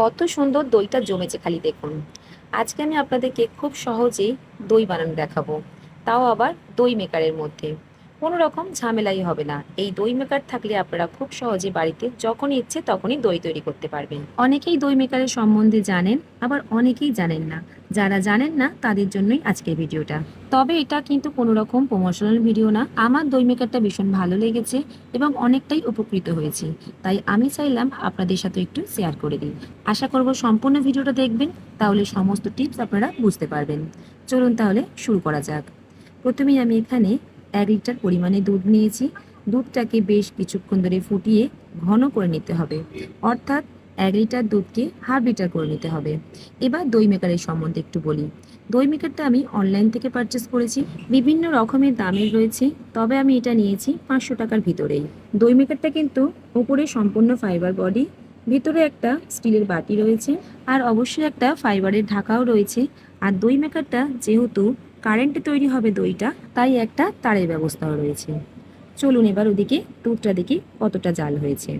কত সুন্দর দইটা জমেছে খালি দেখুন। আজকে আমি আপনাদেরকে খুব সহজেই দই বানানো দেখাবো। তাও আবার দই মেকারের মধ্যে। কোনো রকম ঝামেলাই হবে না। এই দই মেকার থাকলে আপনারা খুব সহজে বাড়িতে যখনই ইচ্ছে তখনই দই তৈরি করতে পারবেন। অনেকেই দই মেকারের সম্বন্ধে জানেন, আবার অনেকেই জানেন না। যারা জানেন না, তাদের জন্যই আজকের ভিডিওটা। তবে এটা কিন্তু কোনো রকম প্রমোশনাল ভিডিও না। আমার দই মেকারটা ভীষণ ভালো লেগেছে এবং অনেকটাই উপকৃত হয়েছি। তাই আমি চাইলাম আপনাদের সাথে একটু শেয়ার করে দিই। আশা করব সম্পূর্ণ ভিডিওটা দেখবেন, তাহলে সমস্ত টিপস আপনারা বুঝতে পারবেন। চলুন তাহলে শুরু করা যাক। প্রথমেই আমি এখানে এক লিটার পরিমাণে দুধ নিয়েছি। দুধটাকে বেশ কিছুক্ষণ ধরে ফুটিয়ে ঘন করে নিতে হবে। অর্থাৎ এক লিটার দুধকে হাফ লিটার করে নিতে হবে। এবার দই মেকারের সম্বন্ধে একটু বলি। দই মেকারটা আমি অনলাইন থেকে পারচেস করেছি। বিভিন্ন রকমের দামের রয়েছে। তবে আমি এটা নিয়েছি পাঁচশো টাকার ভিতরেই। দই মেকারটা কিন্তু উপরে সম্পূর্ণ ফাইবার বডি ভিতরে একটা স্টিলের বাটি রয়েছে, আর অবশ্যই একটা ফাইবারের ঢাকাও রয়েছে। আর দই মেকারটা যেহেতু কারেন্টে তৈরি হবে দইটা, তাই একটা তারের ব্যবস্থাও রয়েছে। চলুন এবার ওদিকে দুধটা দেখি কতটা জাল হয়েছে।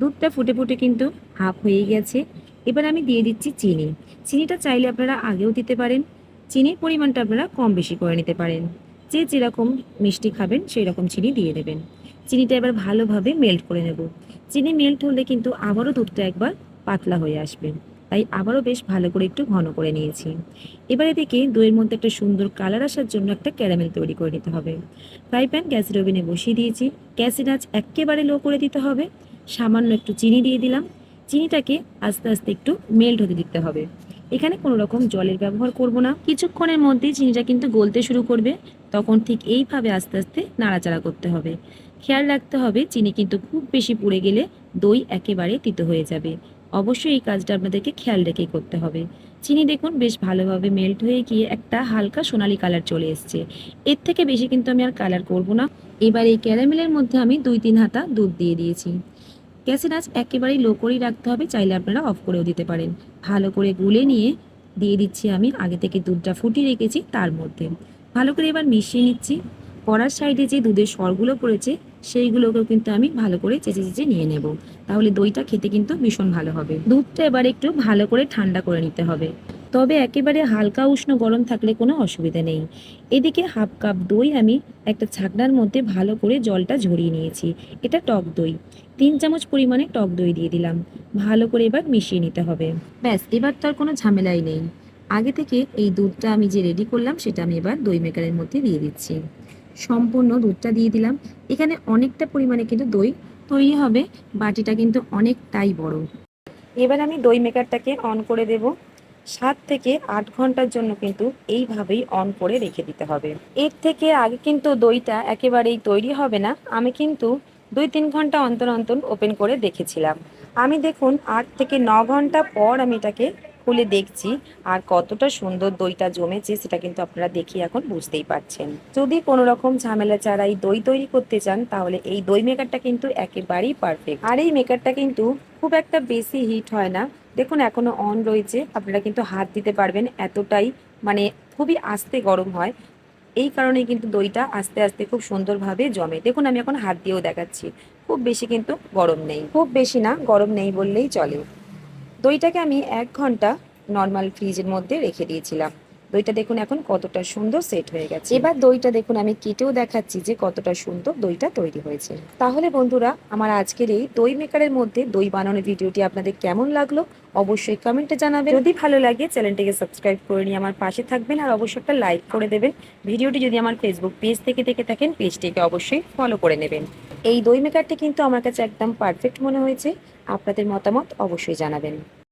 দুধটা ফুটে ফুটে কিন্তু হাফ হয়ে গেছে। এবার আমি দিয়ে দিচ্ছি চিনি। চিনিটা চাইলে আপনারা আগেও দিতে পারেন। চিনির পরিমাণটা আপনারা কম বেশি করে নিতে পারেন। যে যেরকম মিষ্টি খাবেন সেই রকম চিনি দিয়ে দেবেন। চিনিটা এবার ভালোভাবে মেল্ট করে নেব। চিনি মেল্ট হলে কিন্তু আবারও দুধটা একবার পাতলা হয়ে আসবে। তাই আবারও বেশ ভালো করে একটু ঘন করে নিয়েছি। এবার এদিকে দইয়ের মধ্যে একটা সুন্দর কালার আসার জন্য একটা ক্যারামেল তৈরি করে নিতে হবে। ফ্রাই প্যান গ্যাসের ওভেনে বসিয়ে দিয়েছি। গ্যাসের আঁচ একেবারে লো করে দিতে হবে। সামান্য একটু চিনি দিয়ে দিলাম। চিনিটাকে আস্তে আস্তে একটু মেল্ট হতে দিতে হবে। এখানে কোনো রকম জলের ব্যবহার করব না। কিছুক্ষণের মধ্যেই চিনিটা কিন্তু গলতে শুরু করবে। তখন ঠিক এইভাবে আস্তে আস্তে নাড়াচাড়া করতে হবে। খেয়াল রাখতে হবে, চিনি কিন্তু খুব বেশি পুড়ে গেলে দই একেবারে তিতো হয়ে যাবে। অবশ্যই এই কাজটা আপনাদেরকে খেয়াল রেখেই করতে হবে। চিনি দেখুন, বেশ ভালোভাবে মেল্ট হয়ে গিয়ে একটা হালকা সোনালি কালার চলে এসছে। এর থেকে বেশি কিন্তু আমি আর কালার করব না। এবার এই ক্যারামেলের মধ্যে আমি দুই তিন হাতা দুধ দিয়ে দিয়েছি। গ্যাসের আঁচ একেবারেই লো করেই রাখতে হবে, চাইলে আপনারা অফ করেও দিতে পারেন। ভালো করে গুলে নিয়ে দিয়ে দিচ্ছি আমি, আগে থেকে দুধটা ফুটিয়ে রেখেছি তার মধ্যে। ভালো করে এবার মিশিয়ে নিচ্ছি। কড়ার সাইডে যে দুধের সরগুলো পড়েছে, সেইগুলোকেও কিন্তু আমি ভালো করে চেঁচে চেঁচে নিয়ে নেব। তাহলে দইটা খেতে কিন্তু ভীষণ ভালো হবে। দুধটা এবার একটু ভালো করে ঠান্ডা করে নিতে হবে। তবে একেবারে হালকা উষ্ণ গরম থাকলে কোনো অসুবিধা নেই। এদিকে হাফ কাপ দই আমি একটা ছাকনার মধ্যে ভালো করে জলটা ঝরিয়ে নিয়েছি। এটা টক দই। তিন চামচ পরিমাণে টক দই দিয়ে দিলাম। ভালো করে এবার মিশিয়ে নিতে হবে। ব্যাস, এবার তো আর কোনো ঝামেলাই নেই। আগে থেকে এই দুধটা আমি যে রেডি করলাম, সেটা আমি এবার দই মেকারের মধ্যে দিয়ে দিচ্ছি। সম্পূর্ণ দুধটা দিয়ে দিলাম। এখানে অনেকটা পরিমাণে কিন্তু দই তৈরি হবে। বাটিটা কিন্তু অনেকটাই বড়। এবার আমি দই মেকারটাকে অন করে দেব। সাত থেকে আট ঘণ্টার জন্য কিন্তু এইভাবেই অন করে রেখে দিতে হবে। এর থেকে আগে কিন্তু দইটা একেবারেই তৈরি হবে না। আমি কিন্তু দুই তিন ঘণ্টা অন্তর অন্তর ওপেন করে দেখেছিলাম। আমি দেখুন, আট থেকে ন ঘণ্টা পর আমি এটাকে খুলে দেখছি আর কতটা সুন্দর দইটা জমেছে সেটা কিন্তু আপনারা দেখি এখন বুঝতেই পারছেন। যদি কোনো রকম ঝামেলা ছাড়াই দই তৈরি করতে চান, তাহলে এই দই মেকারটা কিন্তু একেবারেই পারফেক্ট আর এই মেকারটা কিন্তু খুব একটা বেশি হিট হয় না। দেখুন, এখনও অন রয়েছে। আপনারা কিন্তু হাত দিতে পারবেন, এতটাই মানে খুবই আস্তে গরম হয়। এই কারণে কিন্তু দইটা আস্তে আস্তে খুব সুন্দরভাবে জমে। দেখুন, আমি এখন হাত দিয়েও দেখাচ্ছি। খুব বেশি কিন্তু গরম নেই। খুব বেশি না, গরম নেই বললেই চলে। দইটাকে আমি এক ঘণ্টা নর্মাল ফ্রিজের মধ্যে রেখে দিয়েছিলাম। দইটা দেখুন এখন কতটা সুন্দর সেট হয়ে গেছে। এবার দইটা দেখুন আমি কেটেও দেখাচ্ছি যে কতটা সুন্দর দইটা তৈরি হয়েছে। তাহলে বন্ধুরা আমার আজকের এই দই মেকারের মধ্যে দই বানানোর ভিডিওটি আপনাদের কেমন লাগল অবশ্যই কমেন্টে জানাবেন। যদি ভালো লাগে চ্যানেলটিকে সাবস্ক্রাইব করে নিয়ে আমার পাশে থাকবেন আর অবশ্যই একটা লাইক করে দেবেন। ভিডিওটি যদি আমার ফেসবুক পেজ থেকে দেখে থাকেন পেজটিকে অবশ্যই ফলো করে নেবেন। এই দই মেকারটি কিন্তু আমার কাছে একদম পারফেক্ট মনে হয়েছে। আপনাদের মতামত অবশ্যই জানাবেন।